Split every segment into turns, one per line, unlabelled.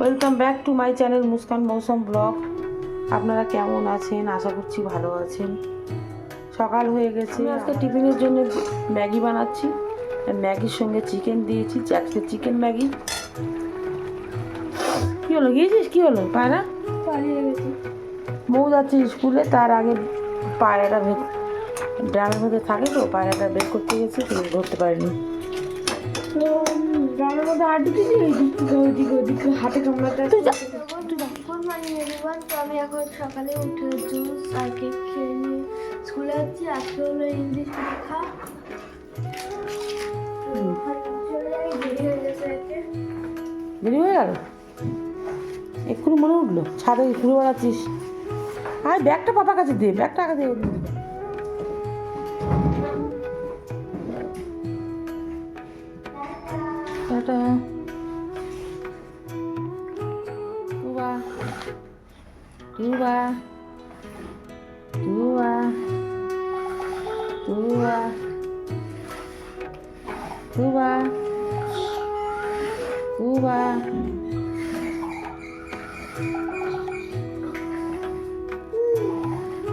Welcome back to my channel Muskan Mousum vlog আপনারা কেমন আছেন? আশা করছি ভালো আছেন। সকাল হয়ে গেছে। আজকে টিফিনের জন্য ম্যাগি বানাচ্ছি। আর ম্যাগির সঙ্গে চিকেন দিয়েছি আজকে চিকেন ম্যাগি। কী হলো গিয়েছিস? কী হলো? পায়রা?
পালিয়ে গেছি।
মৌ যাচ্ছে স্কুলে তার আগে পায়রাটা ড্রামের মধ্যে থাকে তো পায়রাটা বের করতে গেছে ধরতে পারিনি।
তো গ্রামের মধ্যে থেকে হাতে কামড়াতে
তুই যা।
গুড মর্নিং এভরিওয়ান তো আমি এখন সকালে উঠে জুস আর কেক খেয়ে নিয়ে স্কুলে যাচ্ছি। আজকে হলো ইংলিশ পরীক্ষা। তো চলে যাই দেরি হয়ে
গেল? এক্ষুনি মনে উঠল। ছাদে ঘুরে বেড়াচ্ছিস। আর ব্যাগটা পাপার কাছে দে ব্যাগটা আগে দে। টাটা টুবা টুবা টুবা টুবা টুবা টুবা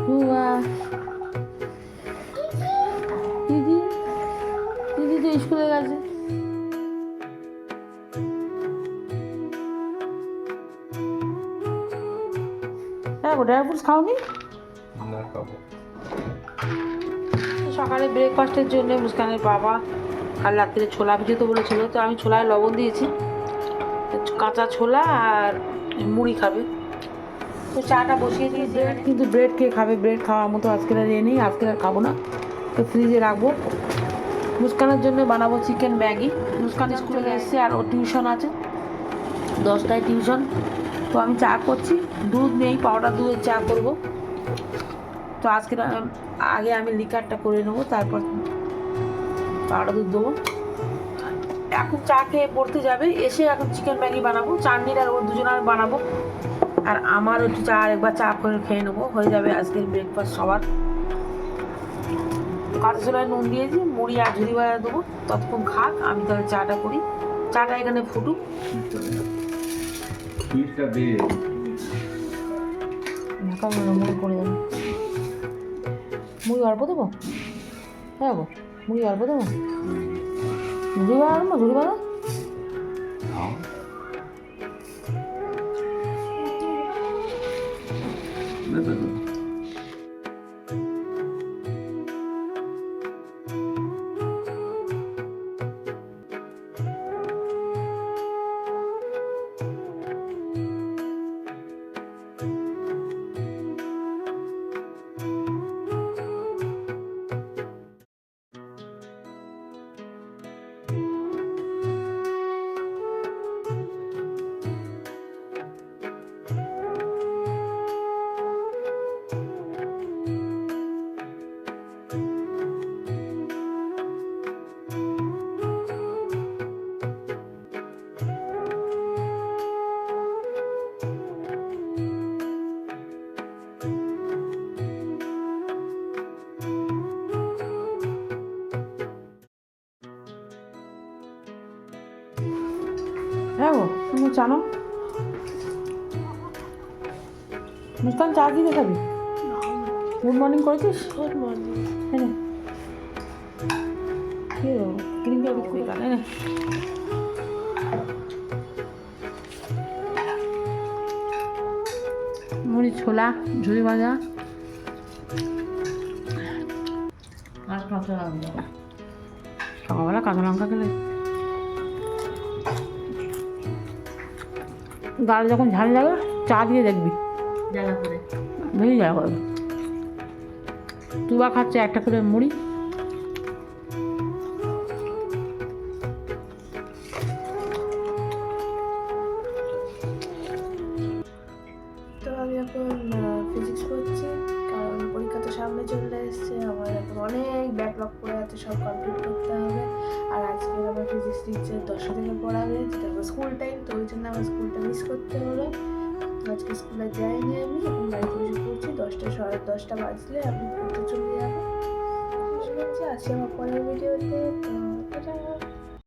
টুবা দিদি দিদি তো স্কুলে গেছে ড্রাই ফ্রুটস খাওনি?
না খাব।
সকালে ব্রেকফাস্টের জন্য মুস্কানের বাবা কাল রাত্রে ছোলা ভিজোতে বলেছিল তো আমি ছোলায় লবণ দিয়েছি। তো কাঁচা ছোলা আর মুড়ি খাবে। তো চাটা বসিয়ে দিয়ে ব্রেড কিন্তু ব্রেড কে খাবে? ব্রেড খাওয়ার মতো আজকে আর ইয়ে নেই আজকে আর খাব না। তো ফ্রিজে রাখব। মুস্কানের জন্য বানাবো চিকেন ম্যাগি। মুস্কান স্কুলে এসছে আর ও টিউশন আছে। দশটায় টিউশন তো আমি চা করছি। দুধ নেই, পাউডার দুধের চা করব। তো আজকে আগে আমি লিকারটা করে নেব, তারপর পাউডার দুধ দেবো। এখন চা খেয়ে পড়তে যাবে, এসে এখন চিকেন ম্যাগি বানাবো, চাটনি আর ওর দুজনের বানাবো। আর আমার একটু চা, একবার চা করে খেয়ে নেব। হয়ে যাবে আজকের ব্রেকফাস্ট সবার। কাঁচা নুন দিয়েছি, মুড়ি আর ঝুড়ি বাজা দেবো। ততক্ষণ খাক, আমি তাহলে চাটা করি। চাটা এখানে ফুটুক।
সুইচটা দে।
ঢাকা মুড়ি অল্প দেবো? হ্যাঁ গো মুড়ি অল্প দেবো? ঝুড়ি বাড়াবো ঝুড়ি বাড়া
খাও।
হ্যাঁ গো তুমি জানো? মুস্কান চা কি খাবি গুড মর্নিং করেছিস?
গুড মর্নিং
হ্যাঁ ক্রিম কানে না। মুড়ি ছোলা ঝুড়ি ভাজা। আর কাঁচা লঙ্কা। সকালবেলা কাঁচা লঙ্কা খেলে। গাল যখন ঝাল লাগে চা দিয়ে দেখবি।
জ্বালা করে।
ভেঙে জ্বালা করবে তুবা খাচ্ছে একটা করে মুড়ি।
অনেক করে আছে সব কমপ্লিট করতে হবে। আর আজকে আমার ফিজিক্স টিচার দশটা থেকে পড়াবে, যেটা আমার স্কুল টাইম তো ওই জন্য আমার স্কুলটা মিস করতে হলো আজকে স্কুলে যাইনি আমি, এখন বাড়িতে বসে পড়ছি, দশটা সাড়ে দশটা বাজলে আমি পড়তে চলে যাব। আজকে আমার পরের ভিডিওতে তো